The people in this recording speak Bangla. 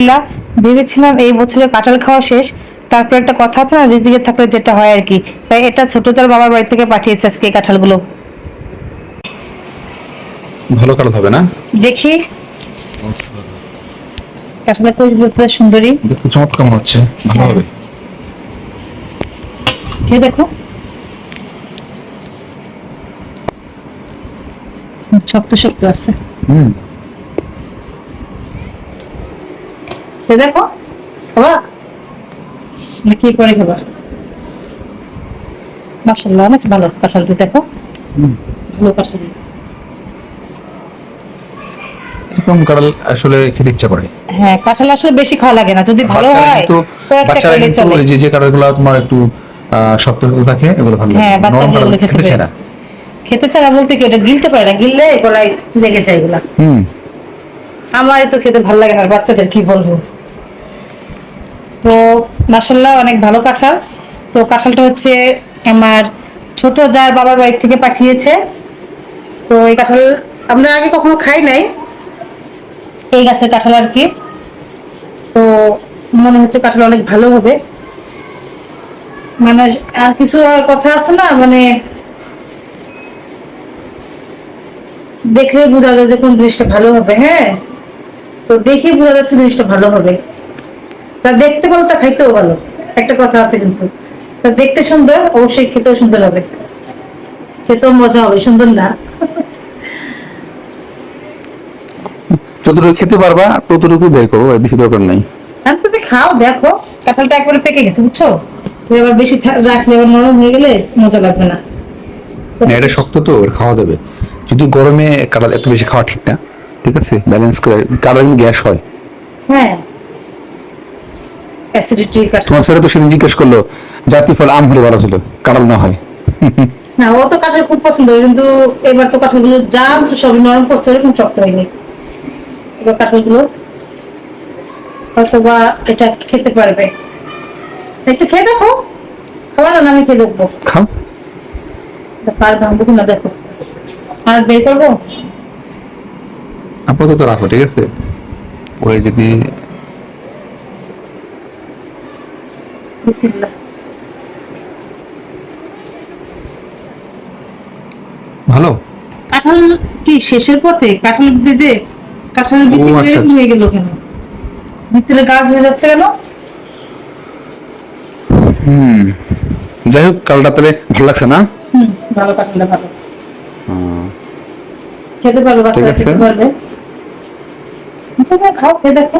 আলহামদুলিল্লাহ ভেবেছিলাম এই বছরে কাঁঠাল খাওয়া শেষ। তারপর একটা কথা আছে না রিজিকে থাকলে যেটা হয় আর কি। তাই এটা ছোট চাল বাবার বাড়ি থেকে পাঠিয়েছে আজকে এই কাঁঠালগুলো। ভালো কালার হবে না? দেখি। কাঁঠালের কোষগুলো তো সুন্দরী। দেখতে চমৎকার মনে হচ্ছে। ভালো হবে। খেয়ে দেখো। শক্ত শক্ত আছে। হুম। খেয়ে দেখো খাবা? না কি করে খাবা? মাসাল্লাহ অনেক ভালো কাঁঠালটি দেখো। ভালো কাঁঠাল। এরকম কাঁঠাল আসলে খেতে ইচ্ছা করে। হ্যাঁ কাঁঠাল আসলে বেশি খাওয়া লাগে না। যদি ভালো হয় তো একটা খেলে চলে। যে যে কাঁঠালগুলো তোমার একটু শক্ত শক্ত থাকে এগুলো ভালো হ্যাঁ, বাচ্চারা নরম কাঁঠাল এগুলো খেতে খেতে চায়। চায় না। খেতে চায় না বলতে কি ওটা গিলতে পারে না। গিললে গলায় লেগে যায় এগুলা। হুম। আমার তো খেতে ভালো লাগে না বাচ্চাদের কি বলব? তো মাসাল্লাহ অনেক ভালো কাঁঠাল। তো কাঁঠালটা হচ্ছে আমার ছোট যার বাবার বাড়ি থেকে পাঠিয়েছে। তো এই কাঁঠাল আমরা আগে কখনো খাই নাই। এই গাছের কাঁঠাল আর কি। তো মনে হচ্ছে কাঁঠাল অনেক ভালো হবে। মানে আর কিছু কথা আছে না মানে দেখলে বোঝা যায় যে কোন জিনিসটা ভালো হবে হ্যাঁ? তো দেখে বোঝা যাচ্ছে জিনিসটা ভালো হবে। তা দেখতে ভালো তা খাইতেও ভালো। একটা কথা আছে কিন্তু তা দেখতে সুন্দর অবশ্যই খেতেও সুন্দর হবে। খেতেও মজা হবে সুন্দর না? যতটুকু খেতে পারবা ততটুকু বের করো বেশি দরকার নাই। আর তুমি খাও দেখো কাঁঠালটা একবারে পেকে গেছে বুঝছ? তুমি আবার বেশি রাখলে আবার নরম হয়ে গেলে মজা লাগবে না। এটা শক্ত তো খাওয়া যাবে। যদি গরমে কাঁঠাল এত বেশি খাওয়া ঠিক না ঠিক আছে? ব্যালেন্স করে কাঁঠাল গ্যাস হয়। হ্যাঁ। অ্যাসিডিটি তোমার স্যার তো সেদিন জিজ্ঞেস করল জাতীয় ফল আম হলে ভালো ছিল কাঁঠাল না হয়? না ও তো কাঁঠাল খুব পছন্দ কিন্তু এবার তো কাঁঠালগুলো যা আনছে সবই নরম করছে এরকম শক্ত হয়নি। এবার কাঁঠালগুলো হয়তো বা এটা খেতে পারবে। একটু খেয়ে দেখো। খাওয়া না আমি খেয়ে দেখব। খাও। আমি দেখুন না দেখো। আর বের করব? আপাতত রাখো ঠিক আছে? ওই যদি ভালো? কাঁঠাল কি শেষের পথে? কাঁঠাল বীজে কাঁঠালের ও, আচ্ছা, আচ্ছা। হয়ে গেল কেন? ভিতরে গাছ হয়ে যাচ্ছে কেন? হুম যাই হোক কালটা তাহলে ভালো লাগছে না? হুম ভালো কাঁঠালটা ভালো। খেতে পারবে বাচ্চারা খেতে পারবে খাও খেয়ে দেখো।